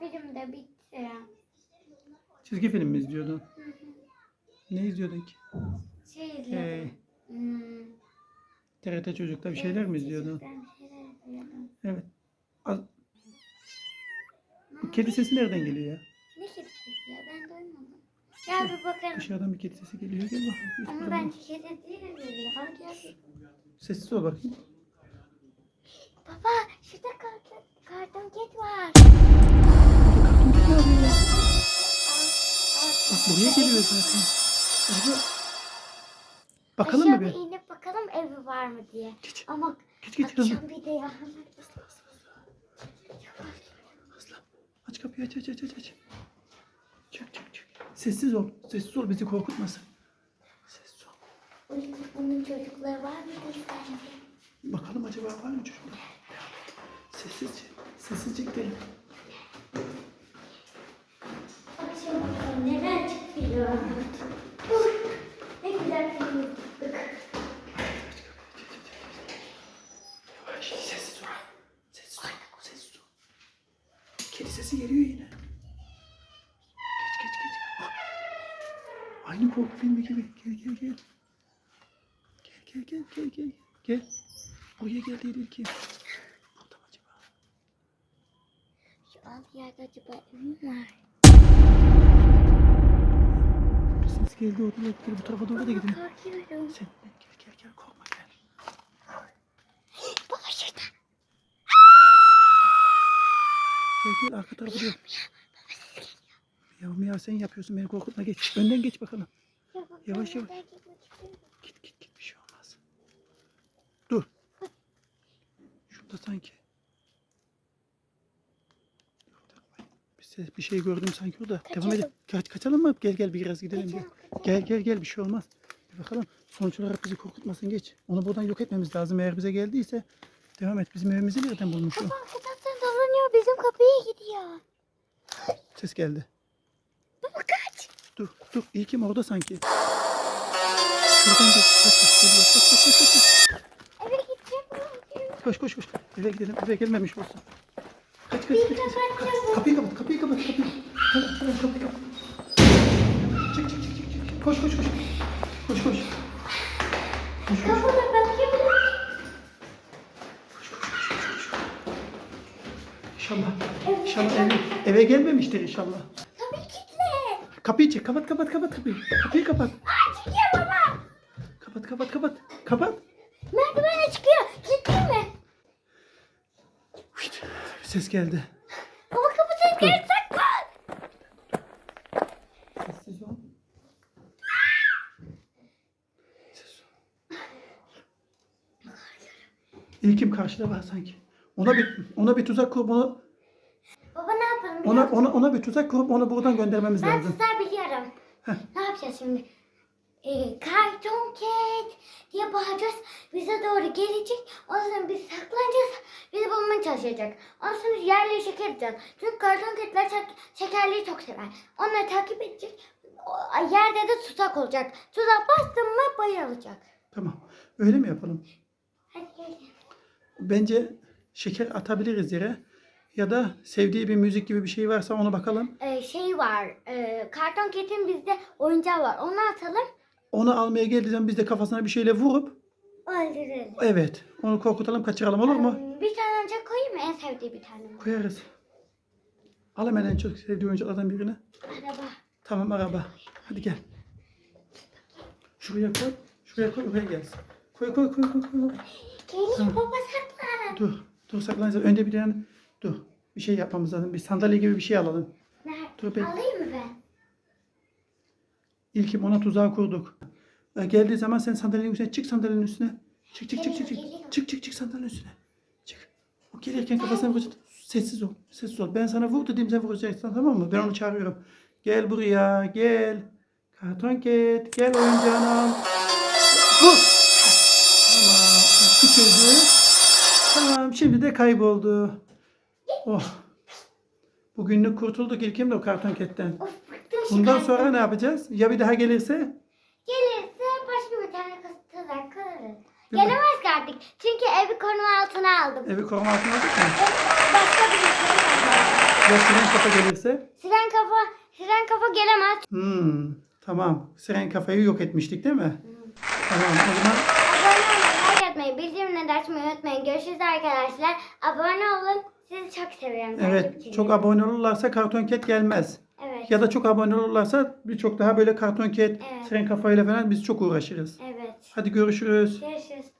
ya. Film de bitti. Çizgi film mi izliyordun? Hı hı. Ne izliyordun ki? Şey Ee, izledim. Hmm. TRT Çocuk'ta bir şeyler mi izliyordun? Şeyler izliyordum. Evet. Az... Bu kedi sesi nereden geliyor ya? Ne kedisi ya ben duymadım. Gel bir bakalım. Dışarıdan bir kedi sesi geliyor. Gel. Git Ama bakalım. ben kedi dedi. Hadi gel. Sessiz ol bakayım. Baba şurada karton, var. Var. Bak buraya geliyor zaten. Burada. Bakalım mı bir? İnip bakalım evi var mı diye. Geç. Ama Geç geç hızlı. akşam bir de ya. Hızlı. Aç kapıyı aç aç aç aç. Çık çık çık. Sessiz ol. Sessiz ol bizi korkutmasın. Sessiz ol. Onun çocukları var mı? Bakalım acaba var mı çocuklar? Sessizce. Sessizce gidelim. Neler çıkıyor. Ne güzel film izledik. Yavaş sessiz ol. Sessiz ol. Sessiz ol. Kedi sesi geliyor yine. Geç geç geç. Ah. Aynı korku filmi gibi. Gel gel gel. Gel gel gel gel gel. Gel. Buraya gel değil ki. Burada mı acaba? Alt yerde acaba evim var. Bir ses geldi yok. Gel bu tarafa doğru da gidelim. Korkuyorum. Sen gel gel gel korkma gel. Baba şurada. Gel gel arka tarafa dön. Ya Mia sen yapıyorsun beni korkutma geç. Önden geç bakalım. Ya bak, Yavaş, yavaş. oradan gitmek istiyorum. Git git git bir şey olmaz. Dur. Şurada sanki. Bir, şey gördüm sanki orada. Devam Kaçalım. edelim. Kaç, kaçalım mı? Gel gel biraz gidelim. Gel. Kaçalım, kaçalım. gel gel gel bir şey olmaz. Bir bakalım. Sonuç olarak bizi korkutmasın geç. Onu buradan yok etmemiz lazım. Eğer bize geldiyse devam et. Bizim evimizi nereden bulmuş o? Baba arkadaşlar dolanıyor bizim kapıya gidiyor. Ses geldi. Baba kaç. Dur dur. İyi kim orada sanki. Şuradan geç. Kaç kaç. Geliyor. Kaç kaç kaç kaç. Eve gideceğim. Koş koş koş. Eve gidelim. Eve gelmemiş olsun. Kaç kaç kaç. kaç. Kapıyı kapat. Kapıyı kapat. Kapıyı. Tamam tamam kapıyı kapat. Çık çık çık çık. çık. Koş koş koş. Koş koş. Koş koş. Kapıda bakıyorum. İnşallah. İnşallah eve, eve gelmemiştir inşallah. Kapıyı kilitle. Kapıyı çek. Kapat kapat kapat kapıyı. Kapıyı kapat. Aa çıkıyor baba. Kapat kapat kapat. Kapat. Merdivene çıkıyor. Ses geldi. Baba saklan. Sessiz ol. Sessiz ol. İlkim karşıda var sanki. Ona bir ona bir tuzak kurup onu Baba ne yapalım? ona ona ona bir tuzak kurup onu buradan göndermemiz Ben lazım. tutar biliyorum. Heh. Ne yapacağız şimdi? Ee, karton ket diye bağıracağız. Bize doğru gelecek. Ondan sonra biz saklanacağız. Bizi bulmaya çalışacak. Ondan sonra yerleri şeker edeceğiz. Çünkü karton ketler şek- şekerliği çok sever. Onları takip edecek. O- Yerde de tuzak olacak. Tuzak bastın mı bayılacak. Tamam. Öyle mi yapalım? Hadi. Bence şeker atabiliriz yere. Ya da sevdiği bir müzik gibi bir şey varsa ona bakalım. Ee, şey var. E, karton ketin bizde oyuncağı var. Onu atalım. Onu almaya geldiği zaman biz de kafasına bir şeyle vurup Öldürelim. evet onu korkutalım kaçıralım olur mu? Ee, Bir tane önce koyayım mı? En sevdiği bir tane? Koyarız. Al hemen en çok sevdiği oyuncaklardan birini. Araba. Tamam araba. Hadi gel. Şuraya koy. Şuraya koy oraya gelsin. Koy koy koy koy koy. Geliyor baba saklan. Dur. Dur saklanacağız. Önce bir tane dur. Bir şey yapmamız lazım. Bir sandalye gibi bir şey alalım. Nerede? Dur ben- Alayım mı ben? İlkim ona tuzağı kurduk. Ee, geldiği zaman sen sandalyenin üstüne çık sandalyenin üstüne. Çık çık çık çık çık. Çık çık çık sandalyenin üstüne. Çık. O gelirken kafasına vuracak. Sessiz ol. Sessiz ol. Ben sana vur dediğim sen vuracaksın tamam mı? Ben onu çağırıyorum. Gel buraya gel. Karton ket gel oyuncağını al. Vur. Tamam. Küçüldü. Tamam şimdi de kayboldu. Oh. Bugünlük kurtulduk İlkim de o karton ketten. Of bıktım şu Bundan sonra ne yapacağız? Ya bir daha gelirse? Gelirse başka bir tane kız tuzak kurarız. Değil mi? Gelemez artık. Çünkü evi koruma altına aldım. Evi koruma altına aldık mı? Başka bir şey. Ya siren kafa gelirse? Siren kafa, siren kafa gelemez. Hmm, tamam. Siren kafayı yok etmiştik değil mi? Tamam o zaman Abone olmayı, like atmayı, bildirimleri de açmayı unutmayın. Görüşürüz arkadaşlar. Abone olun. Sizi çok seviyorum. evet takipçilerim. çok abone olurlarsa karton ket gelmez. Evet. Ya da çok abone olurlarsa birçok daha böyle karton ket, Evet. siren kafayla falan biz çok uğraşırız. Evet. Hadi görüşürüz. Görüşürüz.